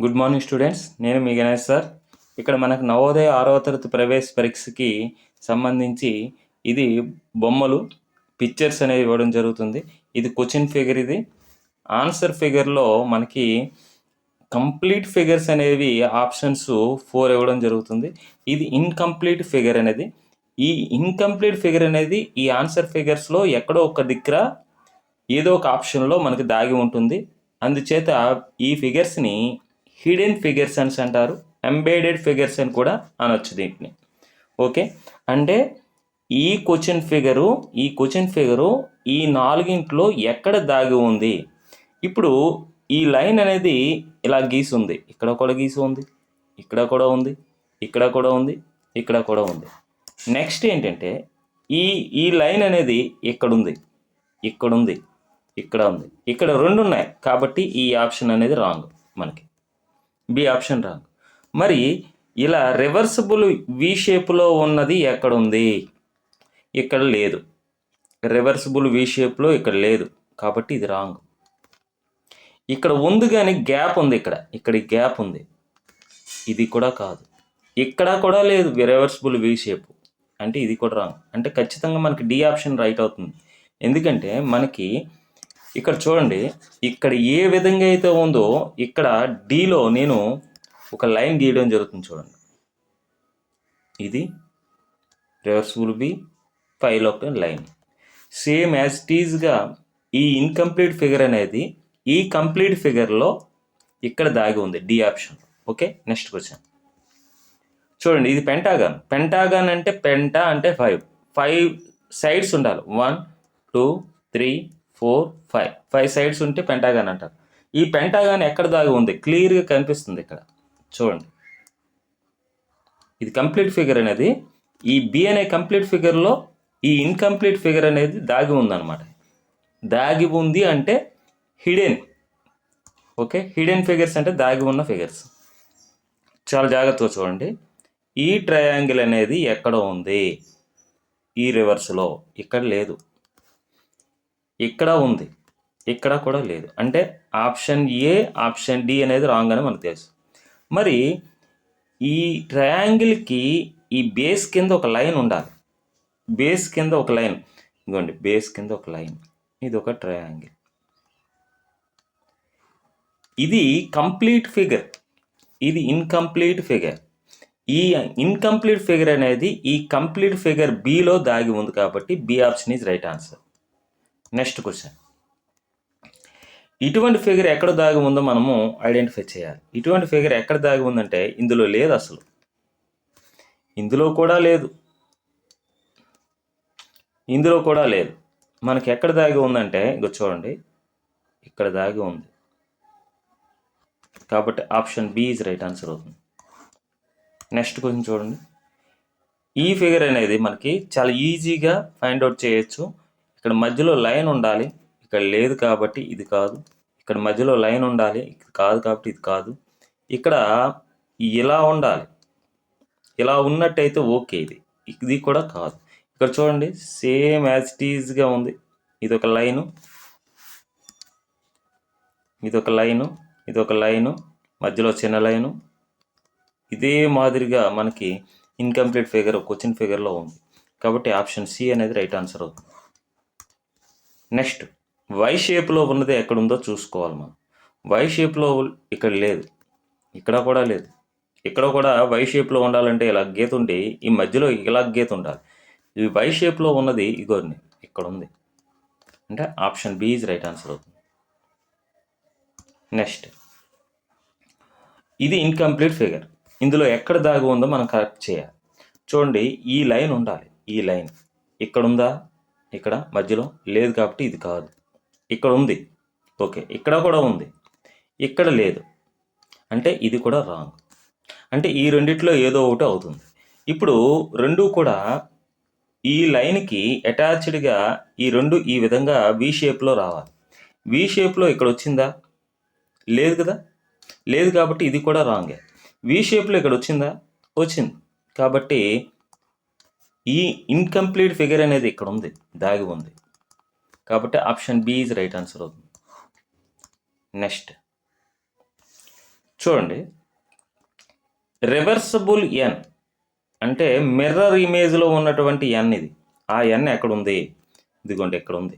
Good morning students నేను మీ Ganesh sir. ఇక్కడ మనకు నవోదయ ఆరవ తరగతి ప్రవేశ పరీక్షకి సంబంధించి ఇది బొమ్మలు పిక్చర్స్ అనేవి ఇవ్వడం జరుగుతుంది. ఇది క్వశ్చన్ ఫిగర్ ఇది. ఆన్సర్ ఫిగర్లో మనకి కంప్లీట్ ఫిగర్స్ అనేవి ఆప్షన్స్ ఫోర్ ఇవ్వడం జరుగుతుంది. ఇది ఇన్కంప్లీట్ ఫిగర్ అనేది. ఈ ఇన్కంప్లీట్ ఫిగర్ అనేది ఈ ఆన్సర్ ఫిగర్స్లో ఎక్కడో ఒక దగ్గర ఏదో ఒక ఆప్షన్లో మనకి దాగి ఉంటుంది. అందుచేత ఈ ఫిగర్స్ని హిడెన్ ఫిగర్స్ అని అంటారు ఎంబేడెడ్ ఫిగర్స్ అని కూడా అనొచ్చు దీంట్ని ఓకే? అంటే ఈ క్వశ్చన్ ఫిగరు ఈ క్వశ్చన్ ఫిగరు ఈ నాలుగింట్లో ఎక్కడ దాగి ఉంది? ఇప్పుడు ఈ లైన్ అనేది ఇలా గీసి ఉంది ఇక్కడ కూడా గీసి ఉంది ఇక్కడ కూడా ఉంది ఇక్కడ కూడా ఉంది ఇక్కడ కూడా ఉంది. నెక్స్ట్ ఏంటంటే ఈ ఈ లైన్ అనేది ఇక్కడ ఉంది ఇక్కడ ఉంది. ఇక్కడ ఉంది ఇక్కడ రెండు ఉన్నాయి కాబట్టి ఈ ఆప్షన్ అనేది రాంగ్ మనకి. B option wrong. మరి ఇలా రివర్సిబుల్ వి షేప్లో ఉన్నది ఎక్కడ ఉంది ఇక్కడ లేదు. రివర్సిబుల్ వి షేప్లో ఇక్కడ లేదు. కాబట్టి ఇది రాంగ్. ఇక్కడ ఉంది కానీ గ్యాప్ ఉంది ఇక్కడ. ఇక్కడ గ్యాప్ ఉంది. ఇది కూడా కాదు. ఇక్కడ కూడా లేదు రివర్సిబుల్ వి షేప్ అంటే ఇది కూడా రాంగ్. అంటే ఖచ్చితంగా మనకి డి ఆప్షన్ రైట్ అవుతుంది. ఎందుకంటే మనకి ఇక్కడ చూడండి ఇక్కడ ఏ విధంగా అయితే ఉందో ఇక్కడ డీలో నేను ఒక లైన్ గీయడం జరుగుతుంది చూడండి. ఇది రివర్సిబుల్ బి ఫైల్ ఒక లైన్ సేమ్ యాజ్ టీజ్గా ఈ ఇన్కంప్లీట్ ఫిగర్ అనేది ఈ కంప్లీట్ ఫిగర్లో ఇక్కడ దాగి ఉంది D option okay next question చూడండి ఇది పెంటాగాన్ పెంటాగాన్ అంటే పెంటా అంటే ఫైవ్ ఫైవ్ సైడ్స్ ఉండాలి. One two three four five. Five sides ఉంటే పెంటాగాన్ అంటారు. ఈ పెంటాగాన్ ఎక్కడ దాగి ఉంది? క్లియర్గా కనిపిస్తుంది ఇక్కడ. చూడండి. ఇది కంప్లీట్ ఫిగర్ అనేది. ఈ బి అనే కంప్లీట్ ఫిగర్లో ఈ ఇన్కంప్లీట్ ఫిగర్ అనేది దాగి ఉందన్నమాట. దాగి ఉంది అంటే హిడెన్. ఓకే? హిడెన్ ఫిగర్స్ అంటే దాగి ఉన్న ఫిగర్స్. చాలా జాగ్రత్తగా చూడండి. ఈ ట్రయాంగిల్ అనేది ఎక్కడ ఉంది. ఈ రివర్స్లో. ఇక్కడ లేదు. ఇక్కడ ఉంది. ఇక్కడ కూడా లేదు. అంటే ఆప్షన్ ఏ ఆప్షన్ డి అనేది రాంగ్ అని మనకు తెలుసు. మరి ఈ ట్రయాంగిల్కి ఈ బేస్ కింద ఒక లైన్ ఉండాలి. బేస్ కింద ఒక లైన్ ఇదిగోండి బేస్ కింద ఒక లైన్ ఇది ఒక ట్రయాంగిల్ ఇది కంప్లీట్ ఫిగర్ ఇది ఇన్కంప్లీట్ ఫిగర్ ఈ ఇన్కంప్లీట్ ఫిగర్ అనేది ఈ కంప్లీట్ ఫిగర్ బిలో దాగి ఉంది కాబట్టి B option is right answer next question. ఇటువంటి ఫిగర్ ఎక్కడ దాగి ఉందో మనము ఐడెంటిఫై చేయాలి. ఇటువంటి ఫిగర్ ఎక్కడ దాగి ఉందంటే ఇందులో లేదు అసలు. ఇందులో కూడా లేదు. ఇందులో కూడా లేదు. మనకి ఎక్కడ దాగి ఉందంటే ఇగో చూడండి. ఇక్కడ దాగి ఉంది. కాబట్టి option B is right answer అవుతుంది. నెక్స్ట్ క్వశ్చన్ చూడండి. ఈ ఫిగర్ అనేది మనకి చాలా ఈజీగా ఫైండ్ అవుట్ చేయొచ్చు. ఇక్కడ మధ్యలో లైన్ ఉండాలి. ఇక్కడ లేదు కాబట్టి ఇది కాదు. ఇక్కడ మధ్యలో లైన్ ఉండాలి. ఇది కాదు కాబట్టి ఇది కాదు. ఇక్కడ ఇలా ఉండాలి. ఇలా ఉన్నట్టయితే ఓకే ఇది. ఇది కూడా కాదు. ఇక్కడ చూడండి సేమ్ యాజ్ టీజ్గా ఉంది. ఇది ఒక లైను. ఇది ఒక లైను. ఇది ఒక లైను. మధ్యలో చిన్న లైను. ఇదే మాదిరిగా మనకి ఇన్కంప్లీట్ ఫిగర్ క్వశ్చన్ ఫిగర్లో ఉంది. కాబట్టి ఆప్షన్ సి అనేది రైట్ ఆన్సర్ అవుతుంది. నెక్స్ట్ వై షేప్లో ఉన్నది ఎక్కడుందో చూసుకోవాలి మనం. వై షేప్లో ఇక్కడ లేదు. ఇక్కడ కూడా లేదు. ఇక్కడ కూడా వై షేప్లో ఉండాలంటే ఇలా గీత ఉండి ఈ మధ్యలో ఇలా గీత ఉండాలి. ఈ వై షేప్లో ఉన్నది ఇగోండి ఇక్కడ ఉంది. అంటే option B is right answer అవుతుంది. నెక్స్ట్ ఇది ఇన్కంప్లీట్ ఫిగర్ ఇందులో ఎక్కడ దాగి ఉందో మనం కరెక్ట్ చేయాలి. చూడండి ఈ లైన్ ఉండాలి. ఈ లైన్ ఇక్కడ ఉందా? ఇక్కడ మధ్యలో లేదు కాబట్టి ఇది కాదు. ఇక్కడ ఉంది. ఓకే ఇక్కడ కూడా ఉంది. ఇక్కడ లేదు. అంటే ఇది కూడా రాంగ్. అంటే ఈ రెండిట్లో ఏదో ఒకటి అవుతుంది. ఇప్పుడు రెండు కూడా ఈ లైన్కి అటాచ్డ్గా ఈ రెండు ఈ విధంగా వి షేప్లో రావాలి. వి షేప్లో ఇక్కడ వచ్చిందా? లేదు కదా? లేదు కాబట్టి ఇది కూడా రాంగే. వి షేప్లో ఇక్కడ వచ్చిందా? వచ్చింది. కాబట్టి ఈ ఇన్కంప్లీట్ ఫిగర్ అనేది ఇక్కడ ఉంది దాగి ఉంది. కాబట్టి option B is right answer అవుతుంది. నెక్స్ట్ చూడండి. రివర్సబుల్ ఎన్ అంటే మిర్రర్ ఇమేజ్లో ఉన్నటువంటి ఎన్ ఇది. ఆ ఎన్ ఎక్కడుంది ఇదిగోండి ఎక్కడ ఉంది?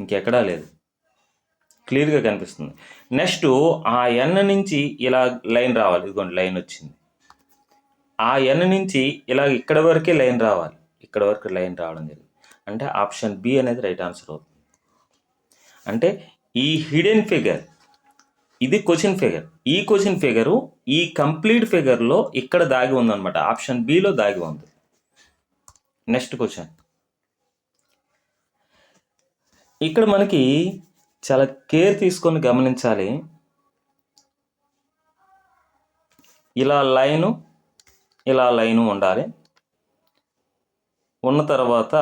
ఇంకెక్కడా లేదు. క్లియర్గా కనిపిస్తుంది. నెక్స్ట్ ఆ ఎన్ నుంచి ఇలా లైన్ రావాలి. ఇదిగోండి లైన్ వచ్చింది. ఆ ఎన్ నుంచి ఇలా ఇక్కడ వరకే లైన్ రావాలి. ఇక్కడ వరకు లైన్ రావడం జరిగింది అంటే ఆప్షన్ బి అనేది రైట్ ఆన్సర్ అవుతుంది. అంటే ఈ హిడెన్ ఫిగర్ ఇది క్వశ్చన్ ఫిగర్. ఈ క్వశ్చన్ ఫిగరు ఈ కంప్లీట్ ఫిగర్లో ఇక్కడ దాగి ఉందన్నమాట. ఆప్షన్ బిలో దాగి ఉంది. Next question. ఇక్కడ మనకి చాలా కేర్ తీసుకొని గమనించాలి. ఇలా లైను ఇలా లైను ఉండాలి. ఉన్న తర్వాత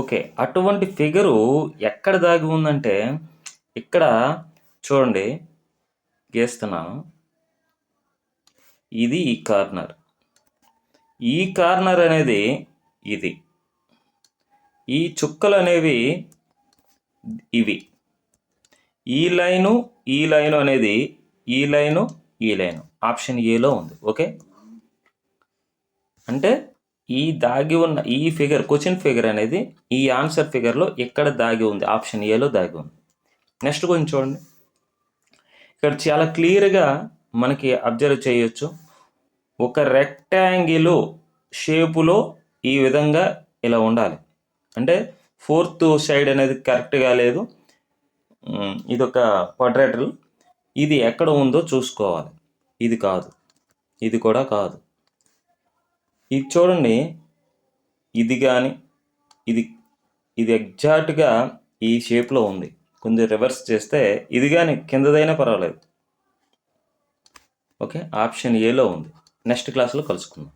ఓకే అటువంటి ఫిగరు ఎక్కడ దాగి ఉందంటే ఇక్కడ చూడండి గీస్తున్నాను. ఇది ఈ కార్నర్. ఈ కార్నర్ అనేది ఇది. ఈ చుక్కలు అనేవి ఇవి. ఈ లైను ఈ లైను అనేది ఈ లైను ఈ లైను. ఆప్షన్ ఏలో ఉంది. ఓకే? అంటే ఈ దాగి ఉన్న ఈ ఫిగర్ క్వశ్చన్ ఫిగర్ అనేది ఈ ఆన్సర్ ఫిగర్లో ఎక్కడ దాగి ఉంది? ఆప్షన్ ఏలో దాగి ఉంది. నెక్స్ట్ కొంచెం చూడండి. ఇక్కడ చాలా క్లియర్గా మనకి అబ్జర్వ్ చేయొచ్చు. ఒక రెక్టాంగిల్ షేపులో ఈ విధంగా ఇలా ఉండాలి. అంటే ఫోర్త్ సైడ్ అనేది కరెక్ట్గా లేదు. ఇది ఒక క్వాడ్రాటల్ ఇది ఎక్కడ ఉందో చూసుకోవాలి. ఇది కాదు. ఇది కూడా కాదు. ఇది చూడండి. ఇది కానీ ఇది ఇది ఎగ్జాక్ట్గా ఈ షేప్లో ఉంది. కొంచెం రివర్స్ చేస్తే ఇది కానీ కిందదైనా పర్వాలేదు. ఓకే? ఆప్షన్ ఏలో ఉంది. నెక్స్ట్ క్లాస్లో కలుసుకుందాం.